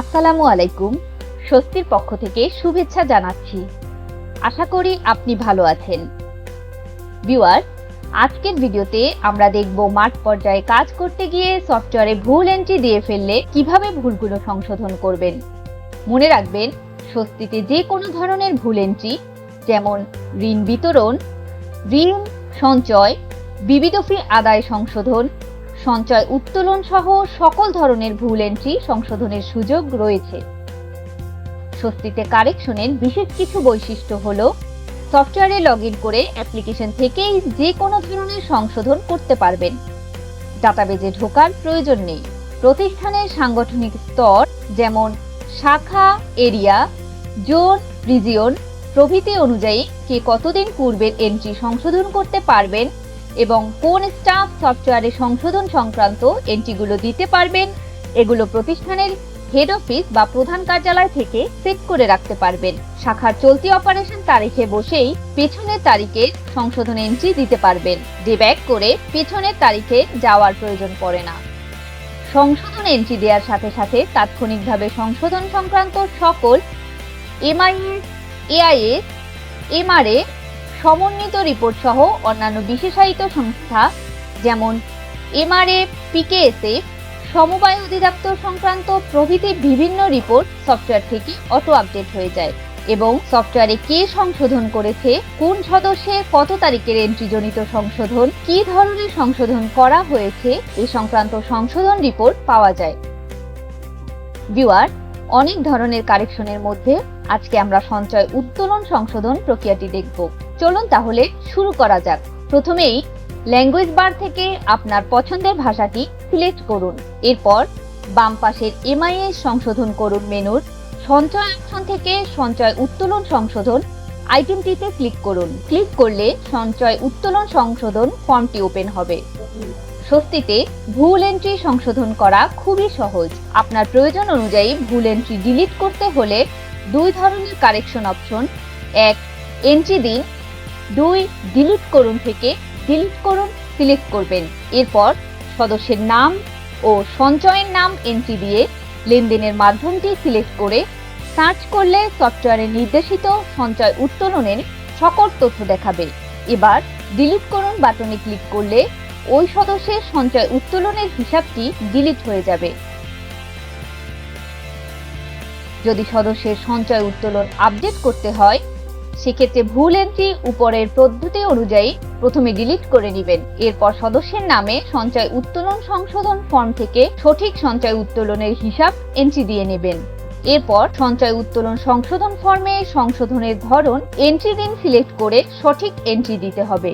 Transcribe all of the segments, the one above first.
আসসালামু আলাইকুম। স্বস্তির পক্ষ থেকে শুভেচ্ছা জানাচ্ছি। আশা করি আপনি ভালো আছেন। ভিউয়ার, আজকের ভিডিওতে আমরা দেখব মাঠ পর্যায়ে কাজ করতে গিয়ে সফটওয়্যারে ভুল এন্ট্রি দিয়ে ফেললে কীভাবে ভুলগুলো সংশোধন করবেন। মনে রাখবেন, স্বস্তিতে যে কোনো ধরনের ভুল এন্ট্রি যেমন ঋণ বিতরণ, ঋণ সঞ্চয়, বিবিধ ফি আদায় সংশোধন সঞ্চয় উত্তোলন সহ সকল ধরনের ভুল এন্ট্রি সংশোধনের সুযোগ রয়েছে। স্বস্তিতে কারেকশনের বিশেষ কিছু বৈশিষ্ট্য হলো, সফটওয়্যারে লগ করে অ্যাপ্লিকেশন থেকেই যে কোনো ধরনের সংশোধন করতে পারবেন। ডাটাবেজে ঢোকার প্রয়োজন নেই। প্রতিষ্ঠানের সাংগঠনিক স্তর যেমন শাখা, এরিয়া, জোন রিজিয়ন প্রভৃতি অনুযায়ী কে কতদিন পূর্বের এন্ট্রি সংশোধন করতে পারবেন এবং কোন স্টাফ সফটওয়্যারে সংশোধন সংক্রান্ত এন্ট্রিগুলো দিতে পারবেন, এগুলো প্রতিষ্ঠানের হেড অফিস বা প্রধান কার্যালয় থেকে সেট করে রাখতে পারবেন। শাখার চলতি অপারেশন তারিখে বসেই পেছনের তারিখে সংশোধন এন্ট্রি দিতে পারবেন। যে ব্যাক করে পেছনের তারিখে যাওয়ার প্রয়োজন পড়ে না। সংশোধন এন্ট্রি দেওয়ার সাথে সাথে তাৎক্ষণিকভাবে সংশোধন সংক্রান্ত সকল এমআইএস এআইএস এমআরএ সমন্বিত রিপোর্ট সহ অন্যান্য বিশেষায়িত সংস্থা, যেমন এমআরএ, পিকেএসএফ, সমবায় অধিদপ্তর সংক্রান্ত প্রভৃতি বিভিন্ন রিপোর্ট সফটওয়্যার থেকে অটো আপডেট হয়ে যায় এবং সফটওয়্যারে কে সংশোধন করেছে, কোন সদস্যের কত তারিখের এন্ট্রিজনিত সংশোধন, কি ধরনের সংশোধন করা হয়েছে, এ সংক্রান্ত সংশোধন রিপোর্ট পাওয়া যায়। ভিউয়ার অনেক ধরনের কারেকশনের মধ্যে আজকে আমরা সঞ্চয় উত্তোলন সংশোধন প্রক্রিয়াটি দেখব। চলুন তাহলে শুরু করা যাক। প্রথমেই ল্যাঙ্গুয়েজ বার থেকে আপনার পছন্দের ভাষাটি সিলেক্ট করুন। এরপর বাম পাশের এমআইএস সংশোধন করুন মেনুর। সঞ্চয় অপশন থেকে সঞ্চয় উত্তোলন সংশোধন আইটেমটিতে ক্লিক করুন। ক্লিক করলে সঞ্চয় উত্তোলন সংশোধন ফর্মটি ওপেন হবে। স্বস্তিতে ভুল এন্ট্রি সংশোধন করা খুবই সহজ। আপনার প্রয়োজন অনুযায়ী ভুল এন্ট্রি ডিলিট করতে হলে দুই ধরনের কারেকশন অপশন এক এন্ট্রি দিন দুই ডিলিট করুন থেকে ডিলিট করুন সিলেক্ট করবেন। এরপর সদস্যের নাম ও সঞ্চয়ের নাম এন্ট্রি দিয়ে লেনদেনের মাধ্যমটি সিলেক্ট করে সার্চ করলে সফটওয়্যারে নির্দেশিত সঞ্চয় উত্তোলনের সকল তথ্য দেখাবে। এবার ডিলিট করুন বাটনে ক্লিক করলে ওই সদস্যের সঞ্চয় উত্তোলনের হিসাবটি ডিলিট হয়ে যাবে। যদি সদস্যের সঞ্চয় উত্তোলন আপডেট করতে হয় সেক্ষেত্রে ভুল এন্ট্রি উপরের পদ্ধতি অনুযায়ী প্রথমে ডিলিট করে নেবেন। এরপর সদস্যের নামে সঞ্চয় উত্তোলন সংশোধন ফর্ম থেকে সঠিক সঞ্চয় উত্তোলনের হিসাব এন্ট্রি দিয়ে নেবেন। এরপর সঞ্চয় উত্তোলন সংশোধন ফর্মে সংশোধনের ধরন এন্ট্রি দিন সিলেক্ট করে সঠিক এন্ট্রি দিতে হবে।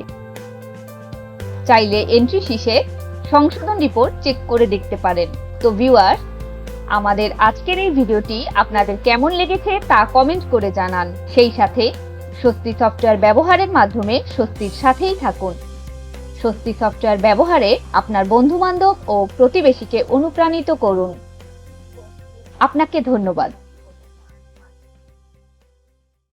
চাইলে এন্ট্রি শেষে সংশোধন রিপোর্ট চেক করে দেখতে পারেন। তো ভিউয়ার আমাদের আজকের এই ভিডিওটি আপনাদের কেমন লেগেছে তা কমেন্ট করে জানান। সেই সাথে স্বস্তি সফটওয়্যার ব্যবহারের মাধ্যমে স্বস্তির সাথেই থাকুন। স্বস্তি সফটওয়্যার ব্যবহারে আপনার বন্ধুবান্ধব ও প্রতিবেশীকে অনুপ্রাণিত করুন। আপনাকে ধন্যবাদ।